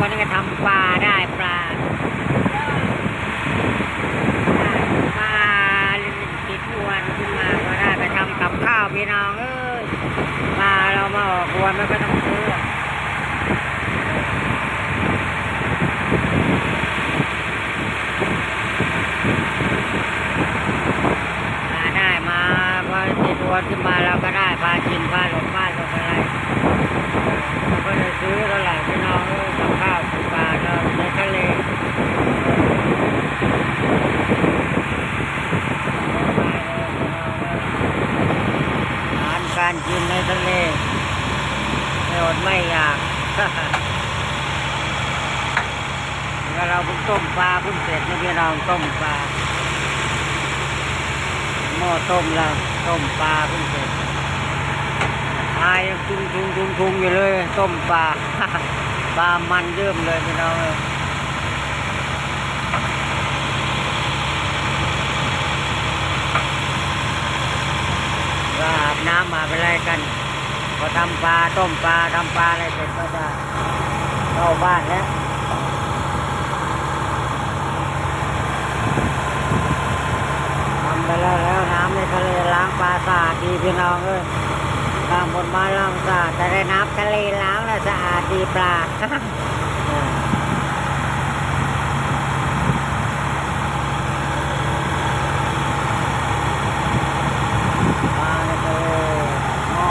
วันนี้ก็ทำปลาได้ปลาปลาติดอวนขึ้นมาก็ได้ไปทำกับข้าวพี่น้องเอ้ยปลาเรามาออกอวนมันก็ต้องซื้อปลาได้มาพอติดอวนขึ้นมาเราก็ได้ปลากินปลาหลงปลาก็เลยซื้อแล้วแหละพี่น้องเอ้ยกับข้าวกับปลาเราในทะเลอาหารการกินในทะเล ไม่อยากแล้วเราเพิ่งต้มปลาเพิ่งเสร็จนะพี่น้องต้มปลาหม้อต้มเราต้มปลาเพิ่งเสร็จอายยังทุงทุงทุงทุงอยู่เลย ต้มปลาปลามันเยิ่มเลยพี่น้องเอ้ยก็อาบน้ำมาเป็นไรกัน พอทำปลาต้มปลาทำปลาอะไรเสร็จก็จะเข้าบ้านแล้วทำไปแล้วแล้วน้ำในทะเลล้างปลาสะอาดดีพี่น้องเอ้ยล้างบนม้ล้างสะอาดแต่ได้น้ำทะเลล้างแล้วสะอาดดีปลาปลาในทะเลหม้อ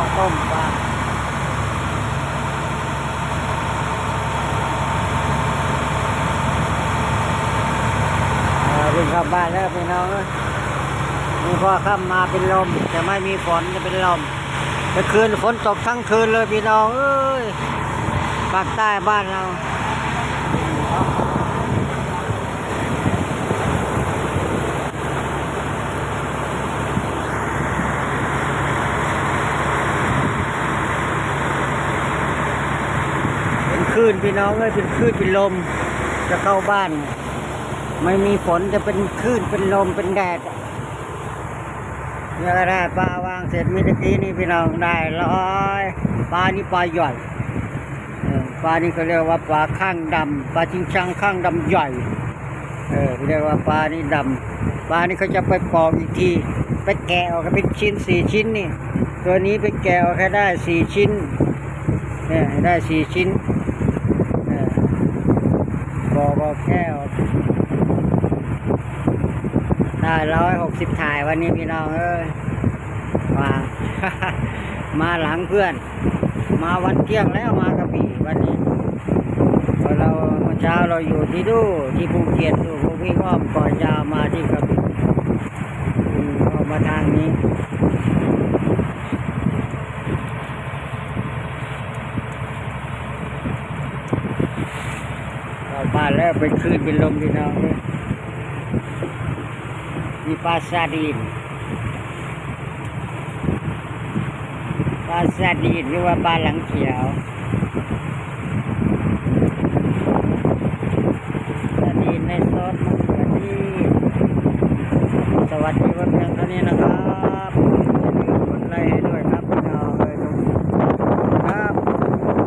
ต้มปลาเอาวิ่งเข้าบ้านแล้วพี่น้องมีพอค่ำมาเป็นลมแต่ไม่มีฝนจะเป็นลมเมื่อคืนฝนตกทั้งคืนเลยพี่น้องเอ้ยภาคใต้บ้านเราเป็นคลื่นพี่น้องเอ้ยเป็นคลื่นเป็นลมจะเข้าบ้าน ไม่มีฝนจะเป็นคลื่นเป็นลมเป็นแดดเนี่ยก็ได้ปลาวางเสร็จเมื่อกี้นี่พี่น้องได้ร้อยปลานี่ปลาใหญ่ปลานี่เขาเรียกว่าปลาข้างดำปลาชิงชังข้างดำใหญ่เออเรียกว่าปลานี่ดำปลานี่เขาจะไปปอกอีกทีไปแกะออกเป็นชิ้นสี่ชิ้นนี่ ตัวนี้ไปแกะออกแค่ได้สี่ชิ้นเนี่ยได้สี่ชิ้นเออบอกออกแค่ออก ได้ร้อยหกสิบถ่ายวันนี้พี่น้องเอ้ยมามาหลังเพื่อน มาวันเที่ยงแล้วมากระบี่วันนี้พอเราเมื่อเช้าเราอยู่ที่ดูที่ภูเก็ตดูพวกวิ่งอ้อมก่อนยาวมาที่กระบี่อืมอกมาทางนี้เราบ้านแล้วเป็นคลื่นเป็นลมพี่น้องเอ้ย มีปลาซาดีนปลาซาดีนหรือว่าบ้านหลังเขียวซาดีนในซอสมะเขือเทศสวัสดีวันเพียงเท่านี้นะครับ